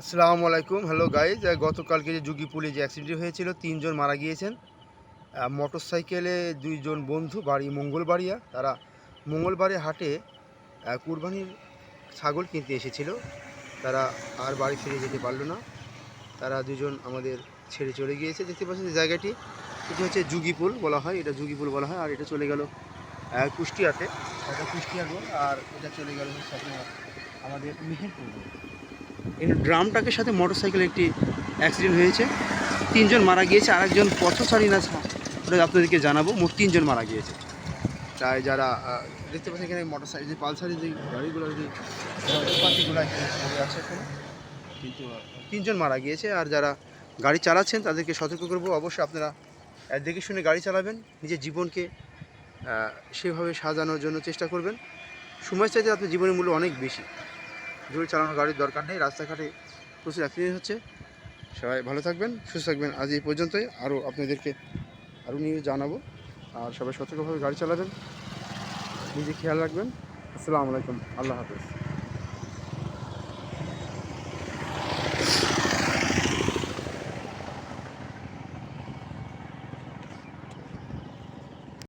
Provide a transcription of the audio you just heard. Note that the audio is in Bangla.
আসসালামু আলাইকুম হ্যালো গাইজ গতকালকে যে যুগিপুলে যে অ্যাক্সিডেন্ট হয়েছিল, তিনজন মারা গিয়েছেন। মোটর সাইকেলে দুইজন বন্ধু, বাড়ি মঙ্গলবাড়িয়া। তারা মঙ্গলবারে হাটে কুরবানির ছাগল কিনতে এসেছিল। তারা আর বাড়ি ফিরে যেতে পারল না। তারা দুজন আমাদের ছেড়ে চলে গিয়েছে। দেখতে পাচ্ছেন যে জায়গাটি, এটি হচ্ছে যুগিপুল বলা হয়। এটা যুগিপুল বলা হয়, আর এটা চলে গেল কুষ্টিয়াতে। এটা কুষ্টিয়া রোড, আর এটা চলে গেল হচ্ছে আমাদের মেহেরপুর ড্রামটাকে সাথে মোটরসাইকেল একটি অ্যাক্সিডেন্ট হয়েছে। তিনজন মারা গিয়েছে আর একজন পথচারী না ওটা আপনাদেরকে জানাব, মোট তিনজন মারা গিয়েছে। তাই যারা দেখতে পাচ্ছেন এখানে মোটরসাইকেল যে পালসারের যে গাড়িগুলো যে আছে কিন্তু তিনজন মারা গিয়েছে, আর যারা গাড়ি চালাচ্ছেন তাদেরকে সতর্ক করব। অবশ্যই আপনারা দেখে শুনে গাড়ি চালাবেন, নিজের জীবনকে সেভাবে সাজানোর জন্য চেষ্টা করবেন। সময় চাইতে আপনার জীবনের মূল্য অনেক বেশি। জোরে চালানোর গাড়ির দরকার নেই, রাস্তাঘাটে প্রচুর অ্যাক্সিডেন্ট হচ্ছে। সবাই ভালো থাকবেন, সুস্থ থাকবেন। আজ এই পর্যন্তই। আরও আপনাদেরকে আরও নিয়ে জানাব। আর সবাই সতর্কভাবে গাড়ি চালাবেন। নিজে খেয়াল রাখবেন। আসসালামু আলাইকুম। আল্লাহ হাফেজ।